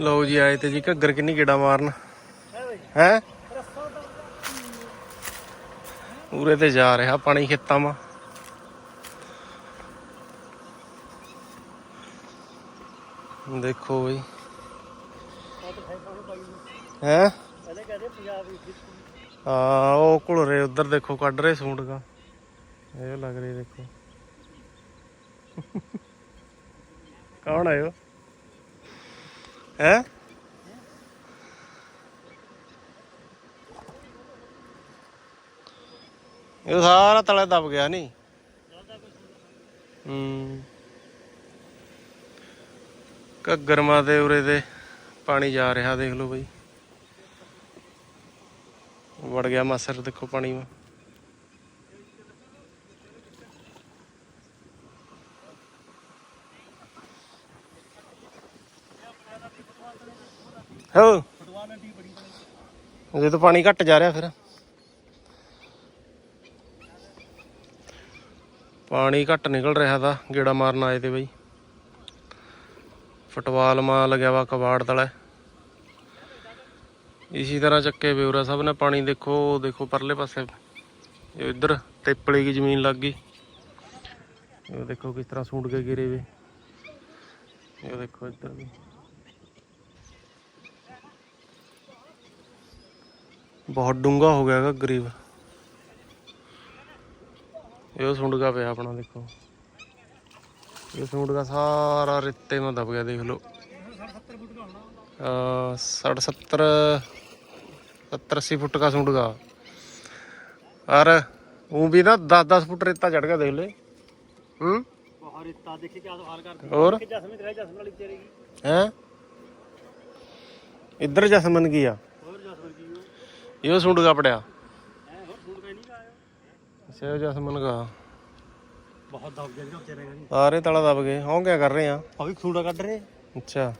ਲਓ ਜੀ, ਆਏ ਤੇ ਜੀ, ਘੱਗਰ ਕਿੰਨੀ ਗੇੜਾ ਮਾਰਨ। ਹੈ? ਪੂਰੇ ਤੇ ਜਾ ਰਿਹਾ ਪਾਣੀ ਖੇਤਾਂ ਮਾ। ਦੇਖੋ ਬਈ। ਹੈ? ਹਾਂ, ਉਹ ਘੁਲ ਰਹੇ ਉਧਰ ਦੇਖੋ, ਕੱਢ ਰਹੇ ਸੂਟ ਇਹ ਲੱਗ ਰਹੀ, ਦੇਖੋ। ਕੌਣ ਆਇਓ ਹੈ? ਇਹ ਸਾਰਾ ਤਲੇ ਦਬ ਗਿਆ ਨਹੀਂ ਹੂੰ। ਘੱਗਰਮਾ ਦੇ ਉਰੇ ਦੇ ਪਾਣੀ ਜਾ ਰਿਹਾ, ਦੇਖ ਲਓ ਬਈ। ਵੜ ਗਿਆ ਮਾਸਰ, ਦੇਖੋ ਪਾਣੀ। ਮਾ ਹੋ ਜੇ ਤਾਂ ਪਾਣੀ ਘਟ ਜਾ ਰਿਹਾ ਫਿਰ। ਪਾਣੀ ਘੱਟ ਨਿਕਲ ਰਿਹਾ ਤਾਂ ਗੇੜਾ ਮਾਰਨ ਆਏ ਤੇ ਬਈ। ਫੁੱਟਬਾਲ ਮਾ ਲੱਗਿਆ ਵਾ ਕਬਾੜ ਤਲੇ। ਇਸੀ ਤਰ੍ਹਾਂ ਚੱਕੇ ਬਿਉਰਾ ਸਭ ਨੇ ਪਾਣੀ ਦੇਖੋ ਦੇਖੋ ਪਰਲੇ ਪਾਸੇ। ਇੱਧਰ ਤੇਪਲੇ ਦੀ ਜ਼ਮੀਨ ਲੱਗ ਗਈ। ਇਹ ਦੇਖੋ ਕਿਸ ਤਰ੍ਹਾਂ ਸੂਟ ਕੇ ਗਿਰੇ ਵੇ। ਇਹ ਦੇਖੋ ਇੱਧਰ ਵੀ। ਬਹੁਤ ਡੂੰਗਾ ਹੋ ਗਿਆ ਹੈਗਾ ਗਰੀਬ। ਇਹ ਸੁੰਡਗਾ ਪਿਆ ਆਪਣਾ ਦੇਖੋ। ਇਹ ਸੁੰਡਗਾ ਸਾਰਾ ਰਿੱਤੇ ਮਾ ਦਬ ਗਿਆ ਦੇਖ ਲਓ। 70 ਫੁੱਟ ਦਾ ਹੋਣਾ ਆ 60 70 70 80 ਫੁੱਟ ਦਾ ਸੁੰਡਗਾ ਔਰ ਉਹ ਵੀ ਨਾ 10 10 ਫੁੱਟ ਰੇਤਾ ਚੜ ਗਿਆ ਦੇਖ ਲੈ। ਹੂੰ? ਬਹੁਤ ਰਿੱਤਾ ਦੇਖੇ ਕਿਆ ਹਾਲ ਕਰਦੀ। ਹੋਰ? ਕਿ ਜਸਮੀਤ ਰਹਿ ਜਸਮੀਤ ਵਾਲੀ ਤੇਰੇਗੀ ਹੈ? ਇੱਧਰ ਜਸਮਨ ਕੀ ਆ ਹੋਰ ਜਸਮੀਤ ਕੀ ਉਹ ਇਹੋ ਸੁੰਡਗਾ ਪੜਿਆ? ਹੈ ਹੋਰ ਫੂਡ ਨਹੀਂ ਆਇਆ ਅੱਛਾ ਇਹ ਜਸਮਨ ਕਾ। ਬਹੁਤ ਦਬ ਗਿਆ ਜੀ ਤੇਰੇ ਨਹੀਂ ਸਾਰੇ ਤਲਾ ਦਬ ਗਏ। ਹਾਂ ਕਿਆ ਕਰ ਰਹੇ ਆ? ਆ ਵੀ ਖੂੜਾ ਕੱਢ ਰਹੇ ਅੱਛਾ।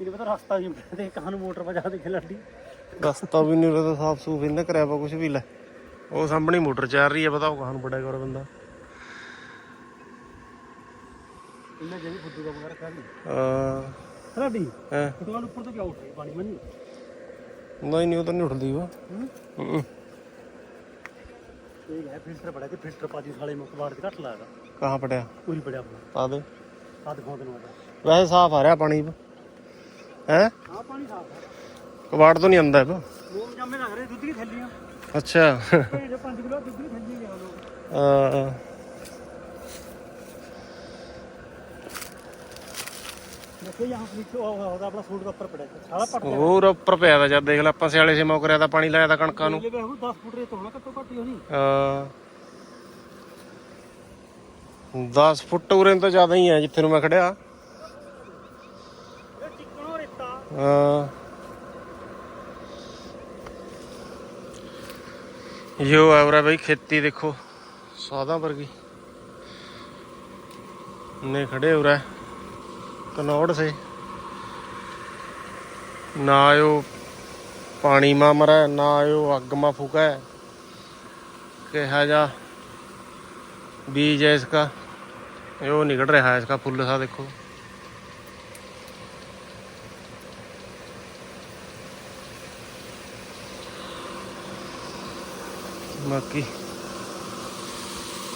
ਇਹਦੇ ਪਤਾ ਰਸਤਾ ਜੀ ਤੇ ਕਹਾਂ ਨੂੰ ਮੋਟਰ ਵਜਾ ਦੇ ਖਿਲੜੀ ਰਸਤਾ ਵੀ ਨਹੀਂ ਉਹਦਾ ਸਾਫ਼ ਸੂਫ ਇਹਨਾਂ ਕਰਿਆ ਵਾ ਕੁਝ ਵੀ ਲੈ। ਉਹ ਸਾਹਮਣੇ ਮੋਟਰ ਚੱਲ ਰਹੀ ਹੈ ਪਤਾ ਉਹ ਕਹਾਂ ਬੜਾ ਕਰ ਬੰਦਾ। ਇਹਨਾਂ ਜਿਹੜੀ ਫੁੱਦੂ ਦਾ ਵਗੈਰਾ ਕਰ ਲਈ ਆ ਖਿਲੜੀ ਹੈ। ਫੁੱਟਬਾਲ ਉੱਪਰ ਤੋਂ ਕਿਆ ਉੱਠੇ? ਪਾਣੀ ਮਨੀ ਨਹੀਂ ਨਹੀਂ ਉਹ ਤਾਂ ਨਹੀਂ ਉੱਠਦੀ ਵਾ ਹੂੰ। ਹੂੰ ਫਿਲਟਰ ਬੜਾ ਤੇ ਫਿਲਟਰ ਪਾਜੀ ਸਾਲੇ ਮੁਕਬਾੜ ਤੇ ਘੱਟ ਲਾਗਾ ਕਹਾਂ ਪੜਿਆ? ਪੂਰੀ ਪੜਿਆ ਆਪਣਾ ਪਾ ਦੇ। ਆ ਦਿਖਾਉਂ ਤੈਨੂੰ ਆਦਾ ਵੈਸੇ ਸਾਫ਼ ਆ ਰਿਹਾ ਪਾਣੀ। ਹੈ? ਹਾਂ ਪਾਣੀ ਸਾਫ਼ ਹੈ ਕਬਾੜ ਤੋਂ ਨਹੀਂ ਆਉਂਦਾ ਇਹ। ਉਹ ਜੰਮੇ ਲੱਗ ਰਹੇ ਦੁੱਧ ਦੀ ਥੈਲੀਆਂ ਅੱਛਾ। ਇਹ ਜੋ 5 ਕਿਲੋ ਦੁੱਧ ਦੀ ਥੈਲੀ ਗਿਆ ਲੋਕ। ਆ ਦੇਖੋ ਯਹਾਂ ਨੀਚੇ ਹੋਦਾ ਆਪਣਾ ਸੂਟ ਦੇ ਉੱਪਰ ਪੜਿਆ ਸਾਰਾ ਪਟ ਗਿਆ ਹੋਰ ਉੱਪਰ ਪਿਆ ਦਾ ਜਦ ਦੇਖ ਲੈ ਆਪਾਂ ਸਿਆਲੇ ਸੇ ਮੌਕਰਿਆ ਤਾਂ ਪਾਣੀ ਲਾਇਆ ਤਾਂ ਕਣਕਾਂ ਨੂੰ। ਇਹ ਵੇ 10 ਫੁੱਟ ਰੇਤ ਹੋਣਾ ਘੱਟੋ ਘੱਟ ਹੀ ਹੋਣੀ। ਆ 10 ਫੁੱਟ ਉਰੇ ਤੋਂ ਜ਼ਿਆਦਾ ਹੀ ਹੈ ਜਿੱਥੇ ਨੂੰ ਮੈਂ ਖੜਿਆ। ਇਹ ਚਿੱਕਣੋ ਰੇਤਾ। ਹਾਂ। ਯੋ ਆਵਰਾ ਬਈ ਖੇਤੀ ਦੇਖੋ ਸਾਦਾ ਵਰਗੀ। ਨੇ ਖੜੇ ਉਰਾ। ਕਨੌੜ कनौड़ से ना आयो पानी मां मरै ना आयो अग मां फूकै कहा जा बीज है इसका यो निकल रहा है इसका फुल सा देखो बाकी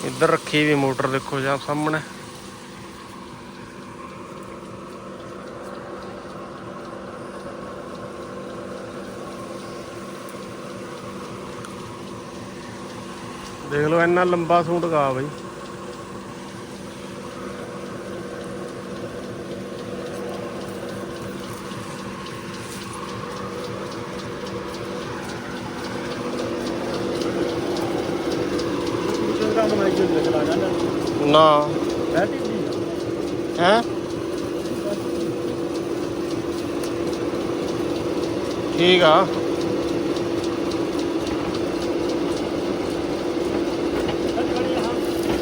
इधर रखी हुई मोटर देखो जहाँ सामने ਦੇਖ ਲਓ ਇੰਨਾ ਲੰਬਾ ਸੂਟ ਗਾ ਬਈ। ਨਾ। ਹੈ? ਹੈ ਠੀਕ ਆ।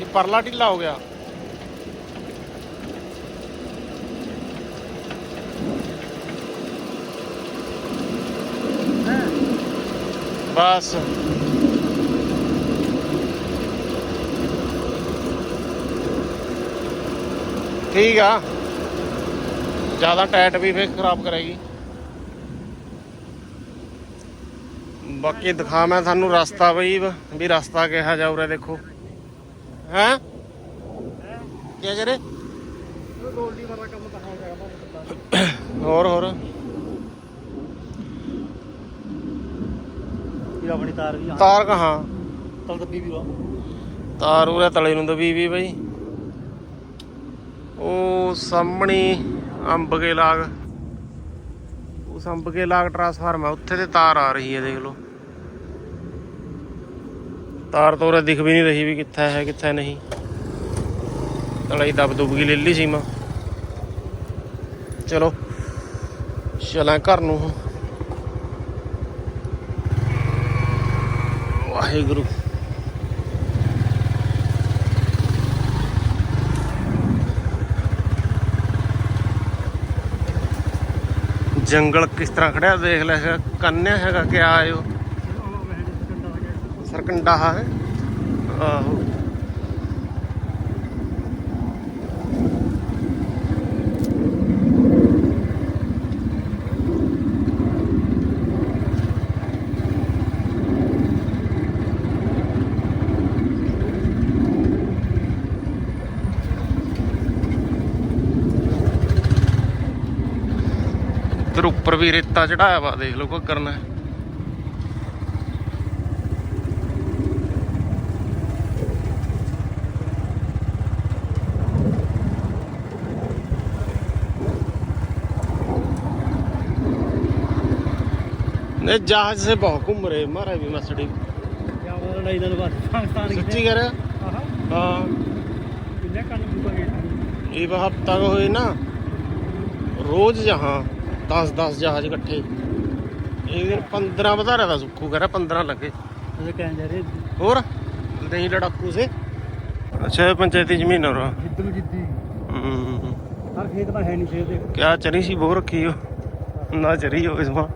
ਇਹ ਪਰਲਾ ਢਿੱਲਾ ਹੋ ਗਿਆ। ਬਸ। ਠੀਕ ਆ। ਜ਼ਿਆਦਾ ਟਾਈਟ ਵੀ ਫੇਰ ਖਰਾਬ ਕਰੇਗੀ। ਬਾਕੀ ਦਿਖਾ ਮੈਂ ਤੁਹਾਨੂੰ ਰਸਤਾ ਬਈ, ਵੀ ਰਸਤਾ ਕਿਹਾ ਜਾ ਉਰੇ ਦੇਖੋ। ਹੈ? ਕੀ ਕਰੇ ਗੋਲਡੀ ਵਾਲਾ ਕੰਮ ਤਾਂ ਹੋ ਜਾਏਗਾ ਹੋਰ ਹੋਰ। ਇਹ ਆਪਣੀ ਤਾਰ ਵੀ ਆ। ਤਾਰ ਕਹਾਂ? ਤਲ ਦੱਬੀ ਵੀ ਵਾ। ਤਾਰ ਉਰੇ ਤਲੇ ਨੂੰ ਦਬੀ ਵੀ ਬਈ। ਉਹ ਸਾਹਮਣੇ ਅੰਬ ਕੇ ਲਾਗ ਉਸ ਅੰਬ ਕੇ ਲਾਗ ਟਰਾਂਸਫਾਰਮ ਹੈ ਉੱਥੇ ਤੇ ਤਾਰ ਆ ਰਹੀ ਹੈ ਦੇਖ ਲਓ। ਤਾਰ ਤੋਂ ਦਿਖ ਵੀ ਨਹੀਂ ਰਹੀ ਵੀ ਕਿੱਥੇ ਹੈ ਕਿੱਥੇ ਨਹੀਂ। ਤਲੇ ਦਬ ਦੁਬ ਗਈ ਲੈ ਲਈ ਸੀ ਮੈਂ ਚਲੋ ਚਲਾਂ ਘਰ ਨੂੰ ਹੁਣ। ਵਾਹਿਗੁਰੂ। ਜੰਗਲ ਕਿਸ ਤਰ੍ਹਾਂ ਖੜਿਆ ਦੇਖ ਲੈ ਹੈਗਾ, ਕੰਨਿਆ ਹੈਗਾ ਕਿ ਆਇਓ। ਸਰਕੰਡਾ ਹੈ। ਆਹੋ। ਫਿਰ ਉੱਪਰ ਵੀ ਰੇਤਾ ਚੜਾਇਆ ਵਾ ਦੇਖ ਲਓ ਕੋਈ ਕਰਨਾ। नहीं जहाज से बहुत घूम रहे मारा भी मसड़ी सच्ची कह रहे हाँ ये हफ्ता को हुई ना रोज जहाँ दस दस जहाज इकट्ठे एक दिन पंद्रह बता रहा था सुक्खू कह रहा पंद्रह लगे और नहीं लड़ाकू से अच्छा पंचायती जमीन और हर खेत में है नहीं क्या चरी सी बो रखी हो ना चरी हो इस बार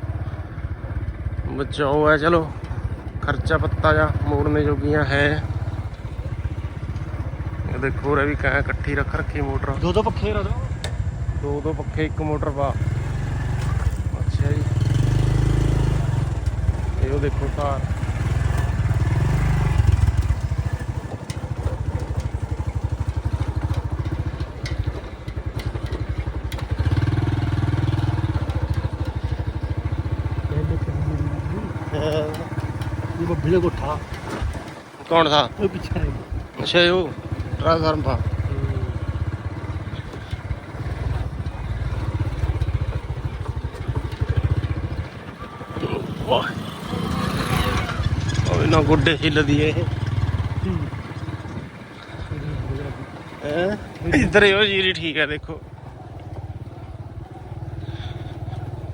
ਬਚਾਓ ਹੈ ਚਲੋ ਖਰਚਾ ਪੱਤਾ ਜਾ ਮੋੜਨੇ ਜੋਗੀਆਂ ਹੈ। ਇਹ ਦੇਖੋ ਰੇ ਵੀ ਕਾ ਇਕੱਠੀ ਰੱਖ ਰੱਖੀ ਮੋਟਰ। ਦੋ ਦੋ ਪੱਖੇ ਰਾ ਦੋ। ਦੋ ਪੱਖੇ ਇੱਕ ਮੋਟਰ ਪਾ। ਅੱਛਾ ਜੀ। ਇਹ ਉਹ ਦੇਖੋ ਤਾਰ ਇਹ ਬੱਬੇ ਦਾ ਕੋਠਾ ਕੌਣ ਥਾ ਉਹ ਪਿੱਛੇ ਹੈ ਅੱਛਾ ਇਹ ਉਹ ਟ੍ਰਾਂਸਫਾਰਮ ਪਾ ਵਾਹ ਉਹ ਨਾ ਗੁੱਡੇ ਹਿੱਲਦੀ ਏ ਹੈ ਇੱਧਰ ਹੀ ਉਹ ਜੀਰੀ ਠੀਕ ਹੈ ਦੇਖੋ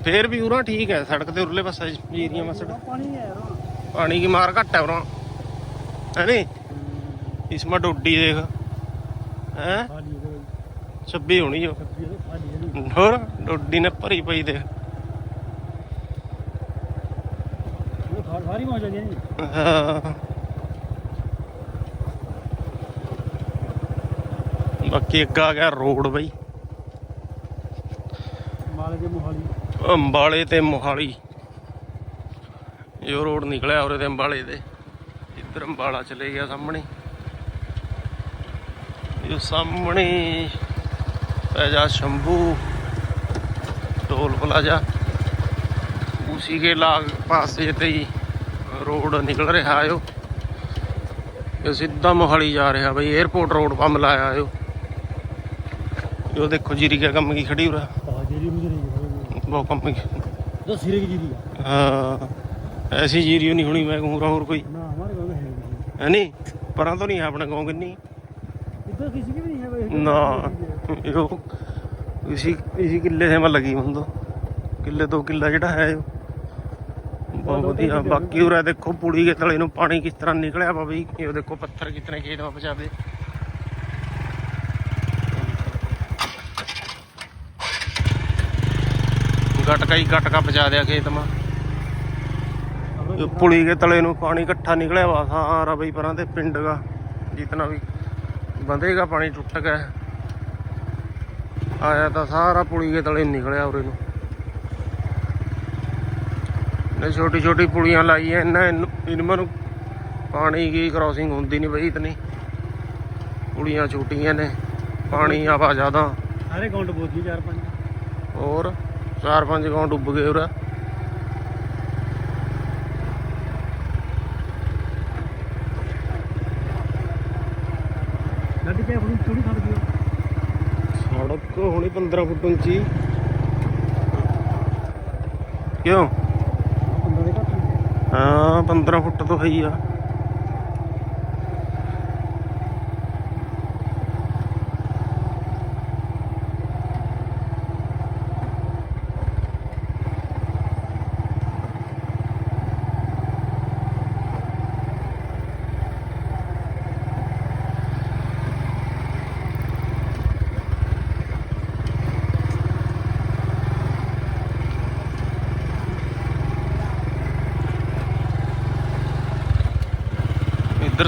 ਫੇਰ ਵੀ ਉਰਾਂ ਠੀਕ ਹੈ ਸੜਕ ਤੇ ਉਰਲੇ ਪਾਸੇ ਜੀਰੀਆਂ ਮਸੜ ਪਾਣੀ ਹੈ ਯਾਰ। ਪਾਣੀ ਕੀ ਮਾਰ ਘੱਟ ਹੈ ਉਰਾਂ। ਹੈ ਨੀ? ਇਸਮਾ ਡੋਡੀ ਦੇਖ। ਹੈ? ਖਾਲੀ ਹੋ ਗਈ 26 ਹੋਣੀ ਨਹੀਂ ਹੋਰ ਡੋਡੀ ਨੇ ਭਰੀ ਪਈ ਦੇਖ। ਸਾਰੀ ਮੌਜ ਨਹੀਂ। ਬਾਕੀ ਅੱਗਾ ਆ ਗਿਆ ਰੋਡ ਬਈ। ਮਾਲੇ ਦੇ ਮੋਹਾਲੀ। ਅੰਬਾਲੇ ਤੇ ਮੋਹਾਲੀ। ਇਹ ਰੋਡ ਨਿਕਲਿਆ ਉਰੇ ਤੇ ਅੰਬਾਲੇ ਦੇ ਇੱਧਰ ਅੰਬਾਲਾ ਚਲੇ ਗਿਆ ਸਾਹਮਣੇ। ਇਹ ਸਾਹਮਣੇ ਪੈਜਾ ਸ਼ੰਭੂ ਟੋਲ ਪਲਾਜ਼ਾ। ਉਸੀ ਕੇ ਲਾਗ ਪਾਸੇ ਤੇ ਹੀ ਰੋਡ ਨਿਕਲ ਰਿਹਾ ਆਇਓ ਇਹ ਸਿੱਧਾ ਮੋਹਾਲੀ ਜਾ ਰਿਹਾ ਬਈ 에어ਪੋਰਟ ਰੋਡ ਪੰਮ ਲਾਇਆ ਆਇਓ ਇਹ ਦੇਖੋ ਜੀਰੀ ਕਾ ਕੰਮ ਕੀ ਖੜੀ ਹੋ ਰਹਾ ਆ ਜੀਰੀ ਮੁਝੇ ਬਹੁਤ ਕੰਮ ਕੀ ਉਹ ਸਿਰੇ ਕੀ ਜੀਰੀ ਆ ਹਾਂ ਐਸੀ ਜੀਰੀ ਨਹੀਂ ਹੋਣੀ ਮੈਂ ਕਹੂੰ ਹੋਰ ਕੋਈ ਨਾ ਹਮਾਰੇ गांव में है नहीं ਹੈ ਨਹੀਂ ਪਰਾਂ ਤੋਂ ਨਹੀਂ ਹੈ ਆਪਣਾ ਗਾਉਂ ਕਿੰਨੀ इधर किसी की भी नहीं है भाई ਨਾ ਇਹੋ ਇਸੀ ਇਸੀ ਕਿੱਲੇ ਸੇ ਮੈਂ ਲੱਗੀ ਹੁੰਦਾ ਕਿੱਲੇ ਤੋਂ ਕਿੱਲਾ ਜਿਹੜਾ ਹੈ ਉਹ ਬਹੁਤ ਵਧੀਆ ਬਾਕੀ ਉਰਾ ਦੇਖੋ ਪੁੜੀ ਦੇ ਤਲੇ ਨੂੰ ਪਾਣੀ ਕਿਸ ਤਰ੍ਹਾਂ ਨਿਕਲਿਆ ਵਾ ਬਈ ਇਹ ਦੇਖੋ ਪੱਥਰ ਕਿਤਨੇ ਖੇਤ ਮਾ ਪਚਾਦੇ ਗਟਕਾ ਹੀ ਗਟਕਾ ਪਚਾ ਦਿਆ ਖੇਤ ਮਾ। ਪੁਲੀ ਦੇ ਤਲੇ ਨੂੰ ਪਾਣੀ ਇਕੱਠਾ ਨਿਕਲਿਆ ਵਾ ਸਾਰਾ ਬਈ ਪਰਾਂ ਤੇ ਪਿੰਡ ਦਾ ਜਿਤਨਾ ਵੀ ਬੰਦੇਗਾ ਪਾਣੀ ਟੁੱਟ ਗਿਆ। ਆਇਆ ਤਾਂ ਸਾਰਾ ਪੁਲੀ ਦੇ ਤਲੇ ਨਿਕਲਿਆ ਉਰੇ ਨੂੰ। ਨੇ ਛੋਟੀ ਛੋਟੀ ਪੁਲੀਆਂ ਲਾਈਆਂ ਇਹਨਾਂ ਇਹਨਾਂ ਨੂੰ ਪਾਣੀ ਕੀ ਕ੍ਰਾਸਿੰਗ ਹੁੰਦੀ ਨਹੀਂ ਬਈ ਇਤਨੀ। ਪੁਲੀਆਂ ਛੋਟੀਆਂ ਨੇ ਪਾਣੀ ਆਵਾ ਜ਼ਿਆਦਾ। ਸਾਰੇ ਕਾਉਂਟ ਬੋਝੀ ਚਾਰ ਪੰਜ। ਹੋਰ? ਚਾਰ ਪੰਜ ਗਾਉਂ ਡੁੱਬ ਗਏ ਉਰਾ। ਗੱਡੀ ਤੇ ਆਪਣੀ ਥੋੜੀ ਖੜ ਗਈ। ਸੜਕ ਹੋਣੀ 15 ਫੁੱਟ ਉੱਚੀ। ਕਿਉਂ? ਹਾਂ 15 ਫੁੱਟ ਤੋਂ ਹੀ ਆ।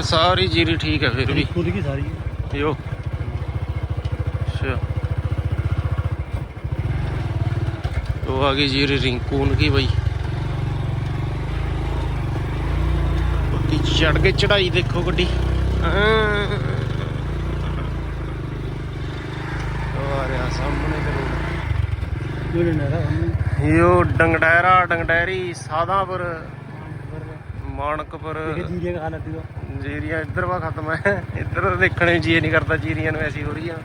ਇੱਧਰ ਸਾਰੀ ਜੀਰੀ ਠੀਕ ਹੈ ਫਿਰ ਵੀ खुद की सारी है ਯੋ ਅੱਛਾ ਉਹ ਆ ਗਈ ਜੀਰੀ ਰਿੰਕੂਨ ਕੀ ਬਈ ਉੱਤੀ ਚੜ ਕੇ ਚੜਾਈ ਦੇਖੋ ਗੱਡੀ ਹਾਂ। ਉਹ ਆ ਰਿਹਾ ਸਾਹਮਣੇ ਜੀਰੀਆਂ, ਇੱਧਰ ਵਾ ਖਤਮ ਹੈ। ਇੱਧਰ ਦੇਖਣੇ ਜੀ ਨਹੀਂ ਕਰਦਾ, ਜੀਰੀਆਂ ਨੂੰ ਐਸੀ ਹੋ ਰਹੀ ਆ।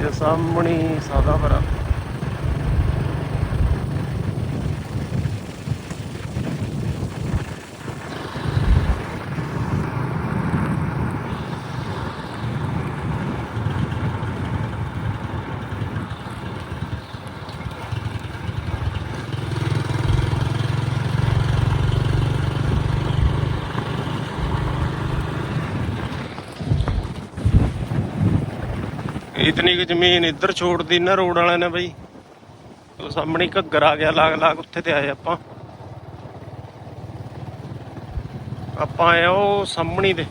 ਇਹ ਸਾਹਮਣੇ ਸਾਦਾ ਭਰਾ। ਇਤਨੀ ਕਿ ਜ਼ਮੀਨ ਇੱਧਰ ਛੋੜਦੀ ਨਾ ਰੋਡ ਵਾਲਿਆਂ ਨੇ ਬਈ। ਉਹ ਸਾਹਮਣੇ ਘੱਗਰ ਆ ਗਿਆ, ਲਾਗ ਲਾਗ ਉੱਥੇ ਤੇ ਆਏ ਆਪਾਂ। ਆਪਾਂ ਆਏ ਉਹ ਸਾਹਮਣੇ ਦੇ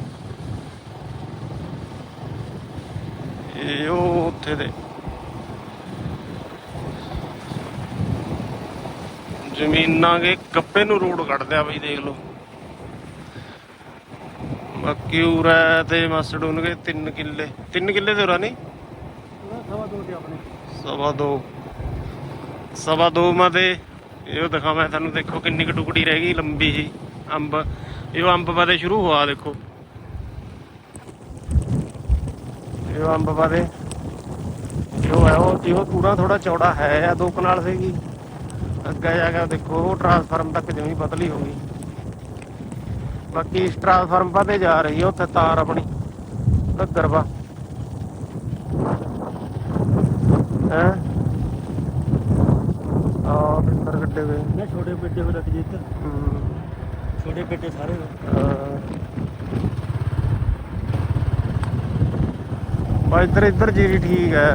ਇਹ ਉਹ ਉੱਥੇ ਦੇ ਜ਼ਮੀਨਾਂ ਦੇ ਕੱਪੇ ਨੂੰ ਰੋਡ ਕੱਢਦੇ ਆ ਬਈ, ਦੇਖ ਲਓ। ਬਾਕੀ ਉਰਾ ਤੇ ਮਸੜੂਨ ਕੇ 3 ਕਿੱਲੇ। 3 ਕਿੱਲੇ ਤੇ ਉਰਾ ਨਹੀਂ? ਸਵਾ ਦੋ। ਸਵਾ ਦੋ ਮਾ ਇਹ ਦਿਖਾਵਾਂ ਤੁਹਾਨੂੰ, ਦੇਖੋ ਕਿੰਨੀ ਕੁ ਟੁਕੜੀ ਰਹਿ ਗਈ, ਲੰਬੀ ਜੀ, ਅੰਬ। ਇਹ ਅੰਬ ਪਾਦੇ ਸ਼ੁਰੂ ਹੋਆ, ਦੇਖੋ। ਇਹ ਅੰਬ ਪਾਦੇ ਜੋ ਹੈ ਉਹ ਜਿਉ ਪੂਰਾ ਥੋੜਾ ਚੌੜਾ ਹੈ ਆ ਦੋ ਕਨਾਲ ਸੀਗੀ। ਅੱਗੇ ਜਾ ਕੇ ਦੇਖੋ, ਉਹ ਟਰਾਂਸਫਾਰਮ ਤੱਕ ਜਿਵੇਂ ਪਤਲੀ ਹੋ ਗਈ। ਬਾਕੀ ਇਸ ਟਰਾਂਸਫਾਰਮ ਪਾਦੇ ਜਾ ਰਹੀ ਹੈ, ਉੱਥੇ ਤਾਰ ਆਪਣੀ ਘੱਗਰਵਾ ਹੈ। ਆ ਅੰਦਰ ਕੱਢੇ ਗਏ ਨਾ ਛੋਟੇ ਪੇਟੇ ਹੋ ਰੱਖ ਜੇ ਇੱਧਰ ਛੋਟੇ ਪੇਟੇ ਸਾਰੇ ਬਾ ਇੱਧਰ ਇੱਧਰ ਜੀਰੀ ਠੀਕ ਹੈ।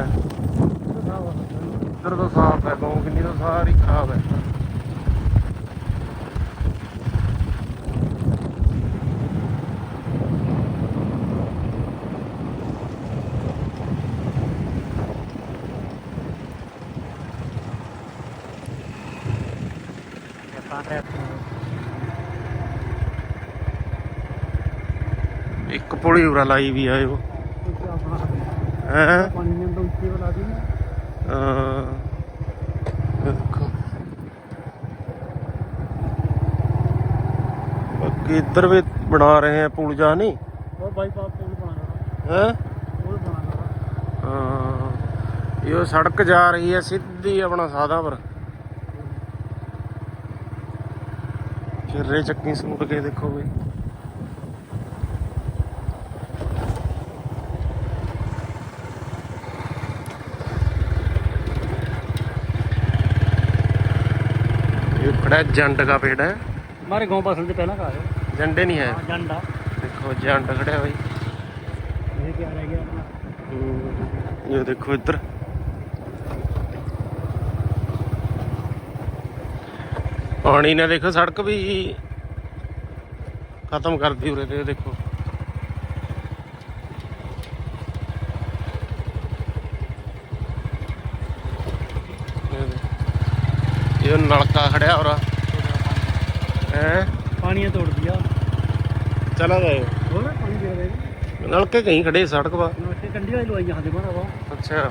ਇੱਧਰ ਤਾਂ ਸਾਫ਼ ਹੈ ਗਾਉਂ ਕਿੰਨੀ ਤਾਂ ਸਾਰੀ ਖਰਾਬ ਹੈ। ਟ੍ਰੈਫਿਕ ਇੱਕ ਪੁਲੀ ਉਰਾ ਲਾਈ ਵੀ ਆਇਓ ਹੈ? ਇੱਧਰ ਵੀ ਬਣਾ ਰਹੇ ਆ ਪੂਲ ਜਾ ਨਹੀਂ? ਉਹ ਬਾਈਪਾਸ ਪੁਲ ਬਣਾ ਹੈ? ਪੁਲ ਬਣਾ ਹਾਂ। ਇਹ ਸੜਕ ਜਾ ਰਹੀ ਹੈ ਸਿੱਧੀ ਆਪਣਾ ਸਾਦਾਪੁਰ ਚਿਹਰੇ ਚੱਕੀ ਸੂਟ ਕੇ ਦੇਖੋ ਬਈ ਇਹ ਖੜਾ ਜੰਡ ਦਾ ਪੇੜ ਹੈ। ਮਾਰੇ ਗਾंव ਪਸਲ ਦੇ ਪਹਿਲਾਂ ਘਰ ਹੈ। ਜੰਡੇ ਨਹੀਂ ਹੈ। ਜੰਡਾ ਦੇਖੋ ਜੰਡ ਖੜਿਆ ਬਈ ਇਹ ਕੀ ਰਹਿ ਗਿਆ ਆਪਣਾ। ਇਹ ਦੇਖੋ ਇੱਧਰ। ਪਾਣੀ ਨੇ ਦੇਖੋ ਸੜਕ ਵੀ ਖਤਮ ਕਰਦੀ ਉਰੇ ਤੇ ਦੇਖੋ। ਇਹ ਨਲਕਾ ਖੜਿਆ ਹੋਰਾ ਹੈ? ਪਾਣੀ ਤੋੜ ਦਿਆ ਚਲਾ ਗਏ ਹੋਰ ਪਾਣੀ ਦੇ ਦੇ ਨਲਕੇ ਕਹੀਂ ਖੜੇ ਸੜਕ ਵਾ। ਨਲਕੇ ਕੰਢੀ ਵਾਲੀ ਲਵਾਈ ਜਾਂਦੇ ਵਾ। ਅੱਛਾ।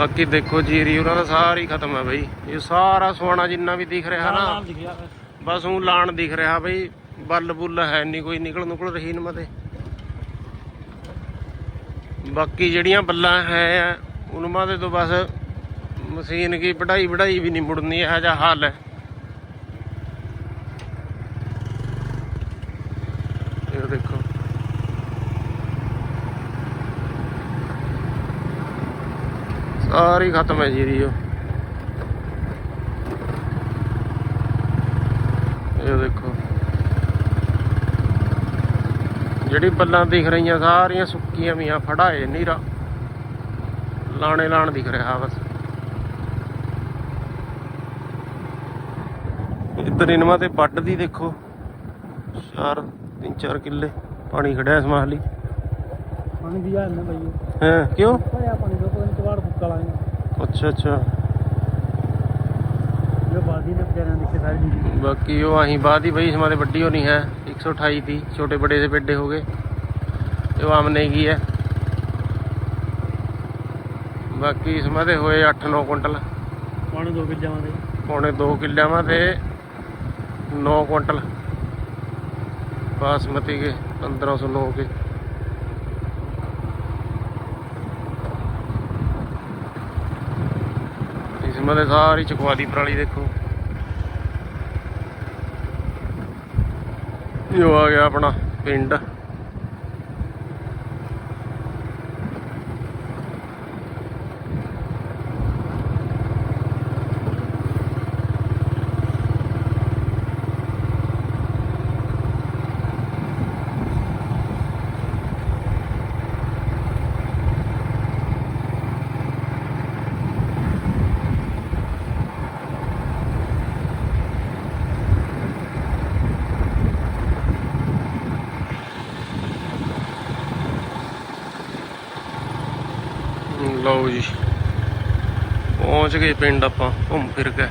ਬਾਕੀ ਦੇਖੋ ਜੀਰੀ ਉਹਨਾਂ ਦਾ ਸਾਰੀ ਖਤਮ ਹੈ ਬਈ। ਇਹ ਸਾਰਾ ਸੋਨਾ ਜਿੰਨਾ ਵੀ ਦਿਖ ਰਿਹਾ ਨਾ ਬਸ ਉਹ ਲਾਣ ਦਿਖ ਰਿਹਾ ਬਈ ਬੱਲ ਬੁੱਲ ਹੈ ਨਹੀਂ ਕੋਈ ਨਿਕਲ ਨੁਕਲ ਰਹੀ ਨਾ ਮਤੇ। ਬਾਕੀ ਜਿਹੜੀਆਂ ਬੱਲਾਂ ਹੈ ਉਹਨਾਂ ਦੇ ਤੋਂ ਬਸ ਮਸ਼ੀਨ ਕੀ ਪੜਾਈ ਵੜਾਈ ਵੀ ਨਹੀਂ ਮੁੜਨੀ ਇਹ ਜਿਹਾ ਹਾਲ ਹੈ। ਸਾਰੀ ਖਤਮ ਹੈ ਜੀ ਰੀਓ। ਇਹ ਦੇਖੋ। ਜਿਹੜੀ ਬੱਲਾਂ ਦਿਖ ਰਹੀਆਂ ਸਾਰੀਆਂ ਸੁੱਕੀਆਂ ਮੀਆਂ ਫੜਾਏ ਨੀਰਾ ਲਾਣੇ ਲਾਣ ਦਿਖ ਰਿਹਾ ਬਸ। ਇੱਧਰ ਇਨਵਾ ਤੇ ਪੱਟ ਦੀ ਦੇਖੋ। ਚਾਰ ਤਿੰਨ ਚਾਰ ਕਿੱਲੇ। ਪਾਣੀ ਖੜਿਆ ਇਸ ਮਾਹਲੀ ਪਾਣੀ ਦੀ ਹਾਲ ਨਾ ਬਈਓ ਹਾਂ ਕਿਉਂ? ਭਰਿਆ ਪਾਣੀ दो तो इनके बाद फुक्का लाएंगे ਅੱਛਾ ਅੱਛਾ जो बादी ने बेचारे ने दिखे सारी नीली ਬਾਕੀ ਉਹ ਆਹੀਂ ਬਾਅਦ ਹੀ ਬਈ ਸਮਾਂ ਤੇ ਵੱਡੀ ਹੋਣੀ ਹੈ 128 ਦੀ ਛੋਟੇ ਬੜੇ ਦੇ ਪੇਡੇ ਹੋ ਗਏ ਤੇ ਉਹ ਆਮਨੇ ਕੀ ਹੈ ਬਾਕੀ ਸਮਾਂ ਦੇ ਹੋਏ 8-9 ਕੁਇੰਟਲ पानी दो किल जावा दे ਪੌਣੇ 2 ਕਿੱਲਿਆਂ ਵਾ ਤੇ 9 ਕੁਇੰਟਲ ਬਾਸਮਤੀ ਕੇ 1509 ਕੇ ਇਸ ਸਾਰੀ ਚਕਵਾ ਦੀ ਪਰਾਲੀ ਦੇਖੋ। ਇਹ ਆ ਗਿਆ ਆਪਣਾ ਪਿੰਡ ਲਓ ਜੀ ਪਹੁੰਚ ਗਏ ਪਿੰਡ ਆਪਾਂ ਘੁੰਮ ਫਿਰ ਕੇ।